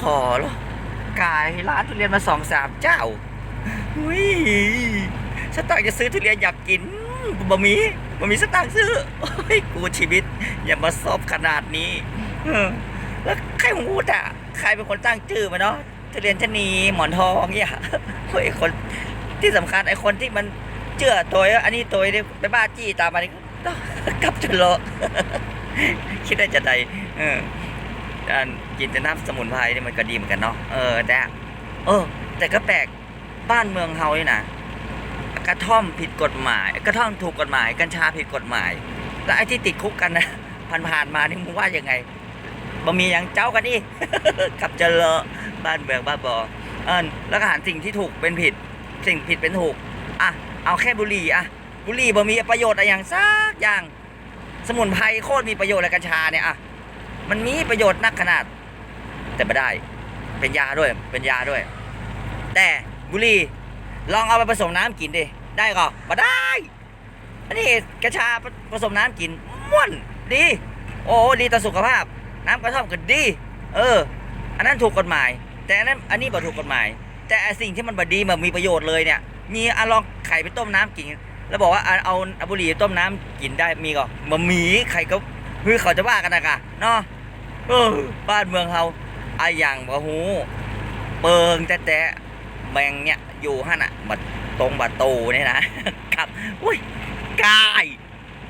ขอหรอกายร้านทุเรียนมาสองสามเจ้าอุ้ยสตางค์จะซื้อทุเรียนอยากกินบะหมี่บะหมี่สตางค์ซื้อโอ้ยกูชีวิต อย่ามาซอบขนาดนี้แล้วใครพูดอะใครเป็นคนตั้งชื่อมาเนาะทุเรียนชนีหมอนทองเนี่ยเฮ้ยคนที่สำคัญไอ้คนที่มันเชื่อตัวอันนี้ตัวนี่ไปบ้าจี้ตามมานี่ก็กลับจนโลคิดได้จะใดเออ กินแต่น้ำสมุนไพรนี่มันก็ดีเหมือนกันเนาะเออแต่เออ แต่ก็แปลกบ้านเมืองเฮานี่นะกระท่อมผิดกฎหมาย กระท่อมถูกกฎหมาย กัญชาผิดกฎหมาย แล้วไอ้ที่ติดคุกกันนะผ่านๆมานี่มึงว่ายังไงบ่มีอย่างเจ้ากันดิกับเจริญบ้านเมืองบ้าบอเออแล้วก็หารสิ่งที่ถูกเป็นผิด สิ่งผิดเป็นถูกอะเอาแค่บุหรี่อะบุหรี่บ่มีประโยชน์อะไรอย่างซักอย่าง สมุนไพรโคตรมีประโยชน์เลยกัญชาเนี่ยอะ มันมีประโยชน์นักขนาด แต่ไม่ได้ เป็นยาด้วย เป็นยาด้วย แต่บุหรี่ลองเอาไปผสมน้ำกินดิ ได้ก็มาได้ อันนี้กัญชาผสมน้ำกินม่วนดี โอ้ดีต่อสุขภาพ น้ำกระท่อมก็ดี เออ อันนั้นถูกกฎหมาย แต่อันนั้นอันนี้บ่ถูกกฎหมาย แต่สิ่งที่มันบดีมันมีประโยชน์เลยเนี่ย มีอะลองไข่ไปต้มน้ำกิน แล้วบอกว่าเอาเอาบุหรี่ต้มน้ำกินได้มีก็มามีใครก็เฮ้ยเขาจะว่ากันนะกะเนาะ เออบ้านเมืองเฮาไอะอย่างบ่ฮู้เปิงแต่แต่แมงเนี่ยอยู่หั่นอะบัดตรงบัดตูเนี่ยนะครับอุ้ยกาย